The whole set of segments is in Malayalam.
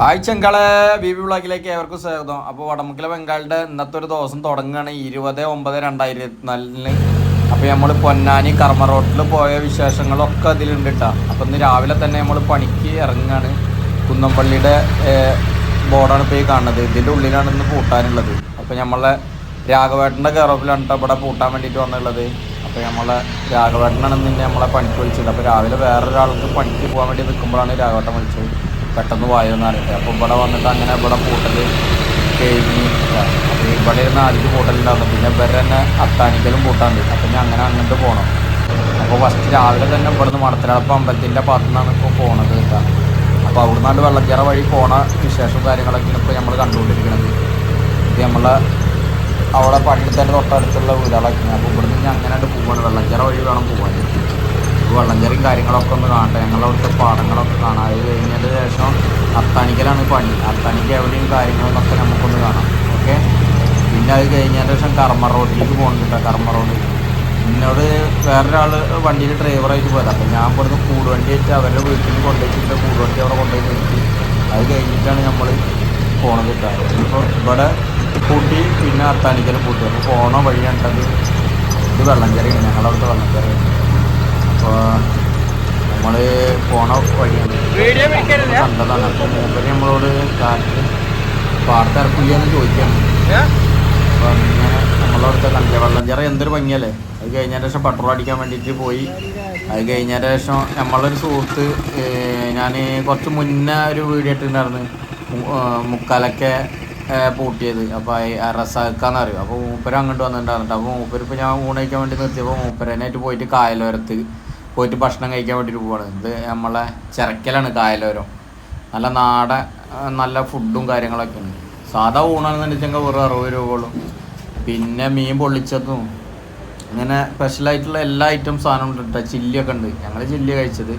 ഹായ് ചെങ്കളെ ബി ബി ബ്ലോക്കിലേക്ക് ഏവർക്കും സ്വാഗതം. അപ്പോൾ വടമുക്കിലെ ബംഗാളിന്റെ ഇന്നത്തെ ഒരു ദിവസം തുടങ്ങുകയാണ് ഇരുപത് ഒമ്പത് രണ്ടായിരത്തി നാലിന് അപ്പോൾ നമ്മൾ പൊന്നാനി കർമ്മ റോട്ടിൽ പോയ വിശേഷങ്ങളൊക്കെ അതിലുണ്ടിട്ടാ കേട്ടോ അപ്പോൾ ഇന്ന് രാവിലെ തന്നെ നമ്മൾ പണിക്ക് ഇറങ്ങുകയാണ് കുന്നംപള്ളിയുടെ ബോർഡാണ് ഇപ്പോൾ ഈ കാണുന്നത്. ഇതിന്റെ ഉള്ളിലാണ് ഇന്ന് പൂട്ടാനുള്ളത്. അപ്പോൾ നമ്മളെ രാഘവേട്ടന്റെ കയറോപ്പിലാണ് കേട്ടോ ഇവിടെ പൂട്ടാൻ വേണ്ടിയിട്ട് വന്നുള്ളത് അപ്പോൾ നമ്മളെ രാഘവേട്ടനാണ് ഇന്ന് നമ്മളെ പണിക്ക് വിളിച്ചത്. അപ്പോൾ രാവിലെ വേറൊരാൾക്ക് പണിക്ക് പോകാൻ വേണ്ടി നിൽക്കുമ്പോഴാണ് രാഘവേട്ടൻ വിളിച്ചത്. പെട്ടെന്ന് വായെന്ന് അപ്പോൾ ഇവിടെ വന്നിട്ട് അങ്ങനെ ഇവിടെ പൂട്ടൽ കഴിഞ്ഞ് അപ്പോൾ ഇവിടെ ഇരുന്ന് ആദ്യം പൂട്ടലുണ്ടായിരുന്നു. പിന്നെ ഇവരെ തന്നെ അത്താണിക്കലും പൂട്ടാണ്ട്. അപ്പം ഞാൻ അങ്ങനെ അങ്ങോട്ട് പോകണം അപ്പോൾ ഫസ്റ്റ് രാവിലെ തന്നെ ഇവിടുന്ന് മടത്തലടപ്പം അമ്പലത്തിന്റെ ഭാഗത്തു നിന്നാണ് ഇപ്പോൾ പോണത് കേട്ടോ അപ്പോൾ അവിടെ നിന്നാണ്ട് വെള്ളത്തിയറ വഴി പോണ വിശേഷവും കാര്യങ്ങളൊക്കെയാണ് ഇപ്പോൾ നമ്മൾ കണ്ടുകൊണ്ടിരിക്കുന്നത് ഇത് നമ്മളെ അവിടെ പള്ളിത്തന്നെ തൊട്ടടുത്തുള്ള വീടുകളൊക്കെയാണ്. അപ്പോൾ ഇവിടുന്ന് ഞാൻ അങ്ങനെ പോവാണ്. വെള്ളച്ചിറ വഴി വേണം പോകാൻ വെള്ളഞ്ചെറിയും കാര്യങ്ങളൊക്കെ ഒന്ന് കാണട്ടെ. ഞങ്ങളവിടുത്തെ പാടങ്ങളൊക്കെ കാണാം. അത് കഴിഞ്ഞതിന് ശേഷം അത്താണിക്കലാണ് പണി. അത്താണിക്ക് എവിടെയും കാര്യങ്ങളൊക്കെ നമുക്കൊന്ന് കാണാം. ഓക്കെ? പിന്നെ അത് കഴിഞ്ഞതിന് ശേഷം കർമ്മ റോഡിലേക്ക് പോകുന്നുണ്ട് കർമ്മ റോഡ് എന്നോട് വേറൊരാൾ വണ്ടിയിൽ ഡ്രൈവറായിട്ട് പോയത്. അപ്പം ഞാൻ ഇവിടുന്ന് കൂടുവണ്ടി വെച്ച് അവരുടെ വീട്ടിൽ കൊണ്ടുവച്ചിട്ട് കൂടുവണ്ടി അവിടെ കൊണ്ടുപോയി നിർത്തി. അത് കഴിഞ്ഞിട്ടാണ് നമ്മൾ പോണത് കിട്ടുക ഇപ്പോൾ ഇവിടെ കൂട്ടി പിന്നെ അത്താണിക്കലും കൂട്ടി. അപ്പോൾ പോണ വഴി കണ്ടത്. ഇത് വെള്ളഞ്ചെറിയാണ് ഞങ്ങളവിടുത്തെ വെള്ളഞ്ചെറിയാണ് അപ്പോൾ നമ്മൾ പോണ വഴിയാണ്. കണ്ടതാണ്. അപ്പോൾ മൂപ്പര് നമ്മളോട് കാറ്റ് പാടത്തിറക്കില്ലെന്ന് ചോദിക്കാണ്. അപ്പോൾ അങ്ങനെ നമ്മളവിടുത്തെ കണ്ടില്ല വെള്ളഞ്ചിറ എന്തൊരു ഭംഗിയല്ലേ. അത് കഴിഞ്ഞതിന് ശേഷം പെട്രോൾ അടിക്കാൻ വേണ്ടിയിട്ട് പോയി. അത് കഴിഞ്ഞതിന് ശേഷം നമ്മളൊരു സുഹൃത്ത് ഞാൻ കുറച്ച് മുന്നേ ഒരു വീഡിയോ ഇട്ടിട്ടുണ്ടായിരുന്നു. മുക്കാലൊക്കെ പൂട്ടിയത്. അപ്പോൾ റസാക്കാന്ന് അറിയും അപ്പോൾ മൂപ്പര് അങ്ങോട്ട് വന്നിട്ടുണ്ടായിരുന്നു. അപ്പോൾ മൂപ്പര് ഇപ്പോൾ ഞാൻ ഊണയ്ക്കാൻ വേണ്ടി നിർത്തിയപ്പോൾ മൂപ്പരനായിട്ട് പോയിട്ട് കായലോരത്ത് പോയിട്ട് ഭക്ഷണം കഴിക്കാൻ വേണ്ടിയിട്ട് പോവാണ്. ഇത് നമ്മളെ ചിറക്കലാണ് കായലോരം. നല്ല നാടൻ നല്ല ഫുഡും കാര്യങ്ങളൊക്കെ ഉണ്ട്. സാധാ ഊണാണെന്നുണ്ടെങ്കിൽ വെറും അറുപത് രൂപയുള്ളൂ പിന്നെ മീൻ പൊള്ളിച്ചതും അങ്ങനെ സ്പെഷ്യലായിട്ടുള്ള എല്ലാ ഐറ്റം സാധനം ഉണ്ട് കേട്ടോ ചില്ലിയൊക്കെ ഉണ്ട്. ഞങ്ങൾ ചില്ലി കഴിച്ചത്.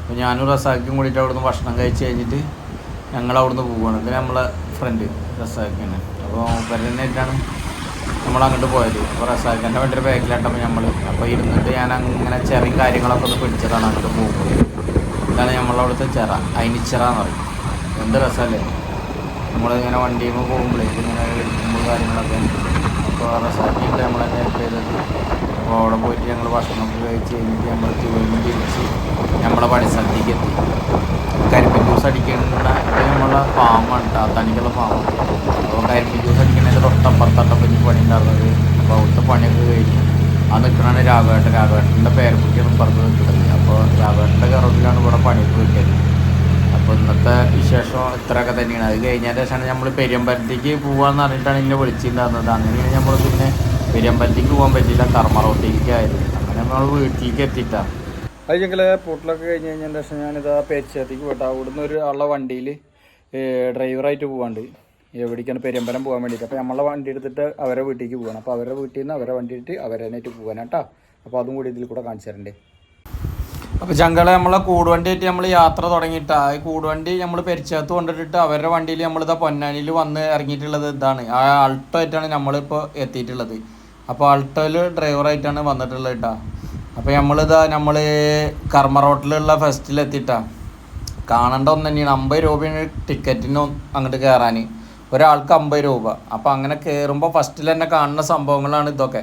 അപ്പോൾ ഞാനും റസാക്കും കൂടിയിട്ട് അവിടുന്ന് ഭക്ഷണം കഴിച്ച് കഴിഞ്ഞിട്ട് ഞങ്ങൾ അവിടുന്ന് പോവുകയാണ് ഇത് നമ്മളെ ഫ്രണ്ട് റസാക്കാണ് അപ്പോൾ പെരനായിട്ടാണ് നമ്മൾ അങ്ങോട്ട് പോയത്. അപ്പോൾ റസാഖിന്റെ വണ്ടി ഒരു ബാക്കിലാട്ടപ്പോൾ നമ്മൾ അപ്പോൾ ഇരുന്നിട്ട് ഞാൻ അങ്ങനെ ചെറിയ കാര്യങ്ങളൊക്കെ ഒന്ന് പിടിച്ചതാണ് അങ്ങോട്ട് പോകുന്നത് ഇതാണ് നമ്മളവിടുത്തെ ചിറ അയിനിച്ചിറ എന്ന് പറയും. എന്ത് രസമല്ലേ നമ്മളിങ്ങനെ വണ്ടിയിൽ പോകുമ്പോഴേ ഇങ്ങനെ കാര്യങ്ങളൊക്കെ അപ്പോൾ റസാഖിയിട്ട് നമ്മളെന്നെ ഹെൽപ്പ് ചെയ്തത് അപ്പോൾ അവിടെ പോയിട്ട് ഞങ്ങൾ ഭക്ഷണമൊക്കെ കഴിച്ച് കഴിഞ്ഞിട്ട് നമ്മൾ തിരുവനന്തപുരം തിരിച്ച് നമ്മളെ പണിസ്ഥലത്തേക്ക് എത്തി. കരിമ്പിൻ ജ്യൂസ് അടിക്കേണ്ട നമ്മളെ ഫാമാണ് താത്താനിക്കുള്ള തനിക്കുള്ള ഫാമാണ് അപ്പോൾ കരിമ്പിൻ ജ്യൂസ് അടിക്കണതിന്റെ തൊട്ടപ്പുറത്തട്ടപ്പം പിന്നെ പണി ഉണ്ടാകുന്നത് അപ്പോൾ അവിടുത്തെ പണിയൊക്കെ കഴിഞ്ഞ്. ആ നിൽക്കണതാണ് രാഘവേട്ടൻ. രാഘവേട്ടന്റെ പേരക്കുട്ടിയാണ് പുറത്ത് നിൽക്കുന്നത്. അപ്പോൾ രാഘവേട്ടന്റെ കറവിലാണ് ഇവിടെ പണിയൊക്കെ കിട്ടിയത് അപ്പോൾ ഇന്നത്തെ വിശേഷം ഇത്രയൊക്കെ തന്നെയാണ്. അത് കഴിഞ്ഞാൽ ശേഷമാണ് നമ്മൾ പെരിയമ്പലത്തേക്ക് പോകാമെന്ന് പറഞ്ഞിട്ടാണ് എന്നെ വിളിച്ചിട്ടുണ്ടായിരുന്നത്. അങ്ങനെയാണ് നമ്മൾ പിന്നെ പെരിയമ്പലത്തേക്ക് പോകാൻ പറ്റില്ല കർമ്മ റോട്ടിലേക്ക് ആയിരുന്നു അങ്ങനെ നമ്മൾ വീട്ടിലേക്ക് എത്തിയിട്ടാണ് അത് ഞങ്ങൾ പൂട്ടിലൊക്കെ കഴിഞ്ഞ് കഴിഞ്ഞതിന് ശേഷം ഞാനിതാ പേച്ചത്തേക്ക് പോയിട്ട് അവിടുന്ന് ഒരു ആളുടെ വണ്ടിയിൽ ഡ്രൈവറായിട്ട് പോകാണ്ട് എവിടേക്കാണ് പെരുമ്പലം പോകാൻ വേണ്ടിയിട്ട്. അപ്പോൾ നമ്മളെ വണ്ടി എടുത്തിട്ട് അവരെ വീട്ടിലേക്ക് പോകണം അപ്പോൾ അവരുടെ വീട്ടിൽ നിന്ന് അവരെ വണ്ടി എടുത്ത് അവരേനായിട്ട് പോകാനാട്ടോ അപ്പോൾ അതും കൂടി ഇതിൽ കൂടെ കാണിച്ചു തരണ്ടേ. അപ്പോൾ ചങ്കളെ നമ്മളെ കൂടുവണ്ടിയായിട്ട് നമ്മൾ യാത്ര തുടങ്ങിയിട്ട്. ഈ കൂടുവണ്ടി നമ്മൾ പെരിച്ചകത്ത് കൊണ്ടിട്ടിട്ട് അവരുടെ വണ്ടിയിൽ നമ്മളിതാ പൊന്നാനിയിൽ വന്ന് ഇറങ്ങിയിട്ടുള്ളത് ഇതാണ്. ആ അൾട്ടോ ആയിട്ടാണ് നമ്മളിപ്പോൾ എത്തിയിട്ടുള്ളത്. അപ്പോൾ അൾട്ടോയിൽ ഡ്രൈവറായിട്ടാണ് വന്നിട്ടുള്ളത് കേട്ടോ അപ്പോൾ നമ്മളിതാ നമ്മൾ കർമ്മ റോട്ടിലുള്ള ഫെസ്റ്റിൽ എത്തിയിട്ടാ കാണേണ്ട ഒന്ന് തന്നെയാണ്. അമ്പത് രൂപയാണ് ടിക്കറ്റിന് അങ്ങോട്ട് കയറാൻ ഒരാൾക്ക് അമ്പത് രൂപ. അപ്പോൾ അങ്ങനെ കയറുമ്പോൾ ഫസ്റ്റിൽ തന്നെ കാണുന്ന സംഭവങ്ങളാണ് ഇതൊക്കെ.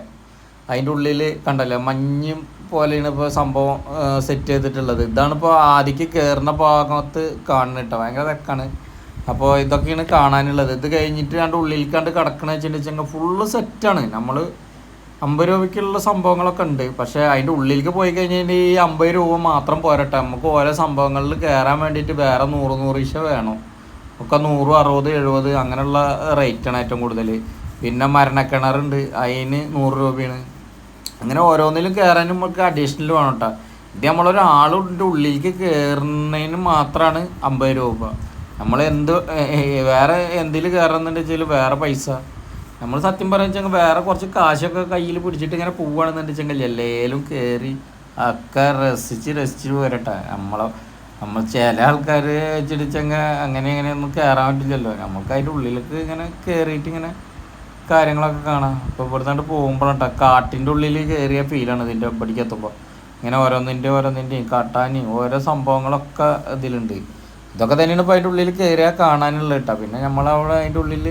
അതിന്റെ ഉള്ളിൽ കണ്ടല്ലോ മഞ്ഞും പോലെയാണ് ഇപ്പോൾ സംഭവം സെറ്റ് ചെയ്തിട്ടുള്ളത്. ഇതാണ് ഇപ്പോൾ ആദ്യക്ക് കയറുന്ന ഭാഗത്ത് കാണുന്നത് കേട്ടോ ഭയങ്കര തെക്കാണ് അപ്പോൾ ഇതൊക്കെയാണ് കാണാനുള്ളത്. ഇത് കഴിഞ്ഞിട്ട് കണ്ട് ഉള്ളിൽ കണ്ട് കിടക്കണ വെച്ചിട്ടുണ്ടെങ്കിൽ ഫുള്ള് സെറ്റാണ് നമ്മൾ അമ്പത് രൂപയ്ക്കുള്ള സംഭവങ്ങളൊക്കെ ഉണ്ട്. പക്ഷേ അതിന്റെ ഉള്ളിലേക്ക് പോയി കഴിഞ്ഞാൽ ഈ അമ്പത് രൂപ മാത്രം പോരട്ടെ. നമുക്ക് ഓരോ സംഭവങ്ങളിൽ കയറാൻ വേണ്ടിയിട്ട് വേറെ നൂറ് നൂറ് ഇഷ വേണം. ഒക്കെ നൂറ് അറുപത് എഴുപത് അങ്ങനെയുള്ള റേറ്റാണ് ഏറ്റവും കൂടുതൽ. പിന്നെ മരണക്കിണറുണ്ട്. അതിന് നൂറ് രൂപയാണ്. അങ്ങനെ ഓരോന്നിലും കയറാനും നമുക്ക് അഡീഷണൽ വേണം കേട്ടോ. ഇത് നമ്മളൊരാളുടെ ഉള്ളിലേക്ക് കയറുന്നതിന് മാത്രമാണ് അമ്പത് രൂപ. നമ്മൾ എന്ത് വേറെ എന്തിൽ കയറുന്നുണ്ടെന്ന് വെച്ചാൽ വേറെ പൈസ. നമ്മൾ സത്യം പറയുക വേറെ കുറച്ച് കാശൊക്കെ കയ്യിൽ പിടിച്ചിട്ട് ഇങ്ങനെ പോവുകയാണെന്നുണ്ടെങ്കിൽ എല്ലേലും കയറി ഒക്കെ രസിച്ച് രസിച്ച് വരട്ടെ നമ്മളെ നമ്മൾ ചില ആൾക്കാർ ചിടിച്ചങ്ങ അങ്ങനെ ഇങ്ങനെയൊന്നും കയറാൻ പറ്റില്ലല്ലോ. നമുക്ക് അതിന്റെ ഉള്ളിലേക്ക് ഇങ്ങനെ കയറിയിട്ട് ഇങ്ങനെ കാര്യങ്ങളൊക്കെ കാണാം. ഇപ്പോൾ ഇവിടുന്ന് പോകുമ്പോഴാണ് കാട്ടിന്റെ ഉള്ളിൽ കയറിയ ഫീലാണ് ഇതിന്റെ ഒപ്പടിക്കെത്തുമ്പോൾ ഇങ്ങനെ ഓരോന്നിന്റെ ഓരോന്നിന്റെയും കാട്ടാനും ഓരോ സംഭവങ്ങളൊക്കെ ഇതിലുണ്ട്. ഇതൊക്കെ തന്നെയാണ് ഇപ്പോൾ അതിന്റെ ഉള്ളിൽ കയറിയാൽ കാണാനുള്ളത് കേട്ടോ പിന്നെ നമ്മളവിടെ അതിന്റെ ഉള്ളിൽ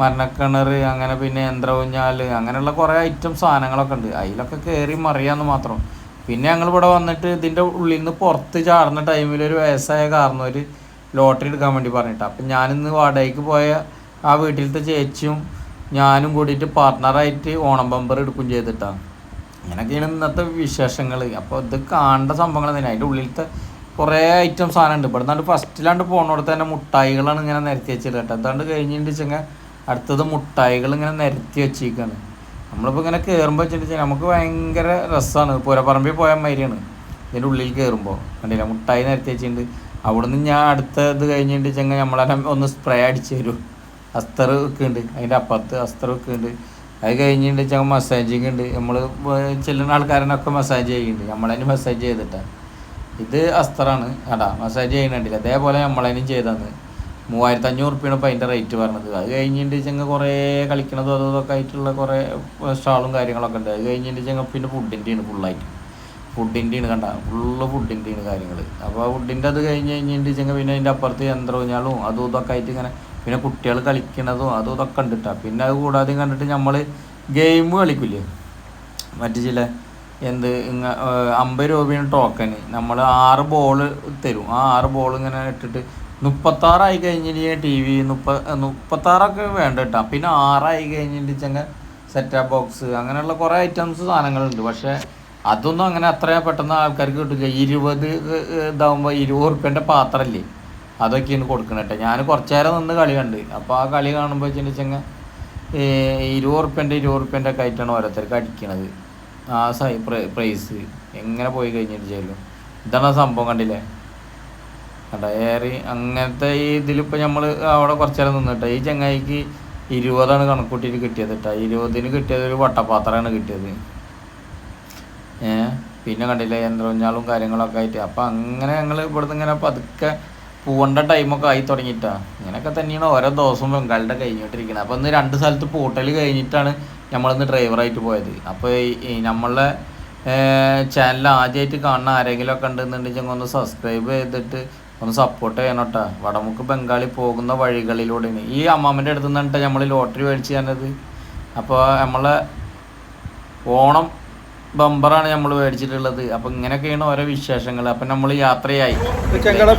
മരണക്കിണർ അങ്ങനെ പിന്നെ യന്ത്രഊഞ്ഞാൽ അങ്ങനെയുള്ള കുറേ ഐറ്റം സാധനങ്ങളൊക്കെ ഉണ്ട്. അതിലൊക്കെ കയറി മറിയാന്ന് മാത്രം. പിന്നെ ഞങ്ങൾ ഇവിടെ വന്നിട്ട് ഇതിന്റെ ഉള്ളിൽ നിന്ന് പുറത്ത് ചാടുന്ന ടൈമിൽ ഒരു വയസ്സായ കാരണം ഒരു ലോട്ടറി എടുക്കാൻ വേണ്ടി പറഞ്ഞിട്ട്. അപ്പം ഞാനിന്ന് വാടകയ്ക്ക് പോയ ആ വീട്ടിലത്തെ ചേച്ചിയും ഞാനും കൂടിയിട്ട് പാർട്ട്ണറായിട്ട് ഓണം ബമ്പർ എടുക്കും ചെയ്തിട്ടാണ് അങ്ങനെയൊക്കെയാണ് ഇന്നത്തെ വിശേഷങ്ങൾ അപ്പോൾ ഇത് കാണേണ്ട സംഭവങ്ങൾ തന്നെ അതിന്റെ ഉള്ളിലത്തെ കുറേ ഐറ്റം സാധനമുണ്ട് ഇവിടെ നിന്നാണ്ട് ഫസ്റ്റിലാണ്ട് പോകുന്നിടത്ത് തന്നെ മുട്ടായികളാണ് ഇങ്ങനെ നിരത്തി വെച്ചത് കേട്ടോ. എന്താണ്ട് കഴിഞ്ഞിട്ട് വെച്ചെങ്കിൽ അടുത്തത് മുട്ടായികൾ ഇങ്ങനെ നിരത്തി വെച്ചിരിക്കുകയാണ് നമ്മളിപ്പോൾ ഇങ്ങനെ കയറുമ്പോൾ വെച്ചിട്ടുണ്ടെങ്കിൽ നമുക്ക് ഭയങ്കര രസമാണ് പുരപ്പറമ്പിൽ പോയ മാതിരിയാണ്. ഇതിന്റെ ഉള്ളിൽ കയറുമ്പോൾ കണ്ടില്ല? മുട്ടായി നിരത്തി വെച്ചിട്ടുണ്ട്. അവിടുന്ന് ഞാൻ അടുത്ത ഇത് കഴിഞ്ഞിട്ട് ചെങ്ങ നമ്മളെല്ലാം ഒന്ന് സ്പ്രേ അടിച്ച് തരും. അസ്തർ വെക്കുന്നുണ്ട്. അതിന്റെ അപ്പുറത്ത് അസ്തർ വെക്കുന്നുണ്ട്. അത് കഴിഞ്ഞിട്ട് വെച്ചാൽ മസാജിങ് ഉണ്ട്. നമ്മൾ ചെല്ലുന്ന ആൾക്കാരനൊക്കെ മസാജ് ചെയ്യുന്നുണ്ട്. നമ്മളതിന് മസാജ് ചെയ്തിട്ടാണ് ഇത് അസ്തറാണ്. അടാ മസാജ് ചെയ്യുന്നുണ്ടല്ലോ. അതേപോലെ നമ്മളതിനും ചെയ്തന്ന് മൂവായിരത്തി അഞ്ഞൂറ് റുപ്യാണ് ഇപ്പോൾ അതിന്റെ റേറ്റ് പറഞ്ഞത്. അത് കഴിഞ്ഞിട്ട് ചെങ്ങ കുറേ കളിക്കണതും അതും ഇതൊക്കെ ആയിട്ടുള്ള കുറേ സ്റ്റാളും കാര്യങ്ങളൊക്കെ ഉണ്ട്. അത് കഴിഞ്ഞിട്ട് ചെങ്ങ പിന്നെ ഫുഡിന്റെയാണ് ഫുള്ളായിട്ട് ഫുഡിന്റെയാണ് കണ്ട ഫുള്ള് ഫുഡിന്റെയാണ് കാര്യങ്ങൾ അപ്പോൾ ആ ഫുഡിന്റെ അത് കഴിഞ്ഞ് കഴിഞ്ഞിട്ട് ചെങ്ങ പിന്നെ അതിന്റെ അപ്പുറത്ത് യന്ത്രൂഞ്ഞാളും അതും ഇതൊക്കെ ആയിട്ട് ഇങ്ങനെ പിന്നെ കുട്ടികൾ കളിക്കണതും അതും ഇതൊക്കെ ഉണ്ട് പിന്നെ അത് കൂടാതെ കണ്ടിട്ട് നമ്മൾ ഗെയിം കളിക്കില്ലേ? മറ്റു ചില എന്ത് ഇങ്ങ അമ്പത് രൂപയാണ് ടോക്കന് നമ്മൾ ആറ് ബോൾ തരും. ആ ആറ് ബോൾ ഇങ്ങനെ ഇട്ടിട്ട് മുപ്പത്താറായി കഴിഞ്ഞിട്ട് ടി വി? മുപ്പ മുപ്പത്താറൊക്കെ വേണ്ട കേട്ടോ. പിന്നെ ആറായി കഴിഞ്ഞിട്ട് ചെങ്ങ സെറ്റാപ്പ് ബോക്സ് അങ്ങനെയുള്ള കുറേ ഐറ്റംസ് സാധനങ്ങളുണ്ട്. പക്ഷേ അതൊന്നും അങ്ങനെ അത്ര പെട്ടെന്ന് ആൾക്കാർക്ക് കിട്ടില്ല ഇരുപത് ഇതാകുമ്പോൾ ഇരുപത് ഉറുപ്പ്യന്റെ പാത്രമല്ലേ അതൊക്കെയാണ് കൊടുക്കുന്നത് കേട്ടോ. ഞാൻ കുറച്ച് നേരം നിന്ന് കളി കണ്ട്. അപ്പോൾ ആ കളി കാണുമ്പോൾ വെച്ചിട്ടുണ്ടെങ്കിൽ ഇരുപത് ഉറുപ്പ്യന്റെ ഇരുപത് ഉറുപ്പ്യന്റെ ഒക്കെ ആയിട്ടാണ് ഓരോരുത്തർക്ക് അടിക്കണത്. ആ സൈ പ്രൈസ് എങ്ങനെ പോയി കഴിഞ്ഞിട്ട് ചെയ്യലും ഇതാണ് സംഭവം കണ്ടില്ലേ? ഏറി അങ്ങനത്തെ ഈ ഇതിലിപ്പോൾ നമ്മൾ അവിടെ കുറച്ച് നേരം നിന്നിട്ട്? ഈ ചങ്ങായിക്ക് ഇരുപതാണ് കണക്കൂട്ടിയിട്ട് കിട്ടിയത് കേട്ടോ ഇരുപതിന് കിട്ടിയത് ഒരു വട്ടപ്പാത്രമാണ് കിട്ടിയത്. ഏ? പിന്നെ കണ്ടില്ല യന്ത്രഞ്ഞാളും കാര്യങ്ങളൊക്കെ ആയിട്ട്. അപ്പം അങ്ങനെ ഞങ്ങൾ ഇവിടുന്ന് ഇങ്ങനെ പതുക്കെ പോകേണ്ട ടൈമൊക്കെ ആയി തുടങ്ങിയിട്ടാ ഇങ്ങനെയൊക്കെ തന്നെയാണ് ഓരോ ദിവസവും ബംഗാളിന്റെ കഴിഞ്ഞിട്ടിരിക്കുന്നത് അപ്പോൾ ഇന്ന് രണ്ട് സ്ഥലത്ത് പോട്ടൽ കഴിഞ്ഞിട്ടാണ് നമ്മളിന്ന് ഡ്രൈവറായിട്ട് പോയത്. അപ്പോൾ ഈ നമ്മളെ ചാനൽ ആദ്യമായിട്ട് കാണുന്ന ആരെങ്കിലും ഒക്കെ ഉണ്ടെന്നുണ്ടെങ്കിൽ ഒന്ന് സബ്സ്ക്രൈബ് ചെയ്തിട്ട് ഒന്ന് സപ്പോർട്ട് ചെയ്യണം കേട്ടോ വടമുക്ക് ബംഗാളി പോകുന്ന വഴികളിലൂടെയാണ് ഈ അമ്മാമ്മന്റെ അടുത്ത് നിന്നിട്ട് നമ്മൾ ലോട്ടറി മേടിച്ച് തന്നത്. അപ്പോൾ നമ്മളെ ഓണം ബമ്പറാണ് നമ്മൾ മേടിച്ചിട്ടുള്ളത്. അപ്പം ഇങ്ങനെയൊക്കെയാണ് ഓരോ വിശേഷങ്ങൾ അപ്പം നമ്മൾ യാത്രയായി. ചെങ്കള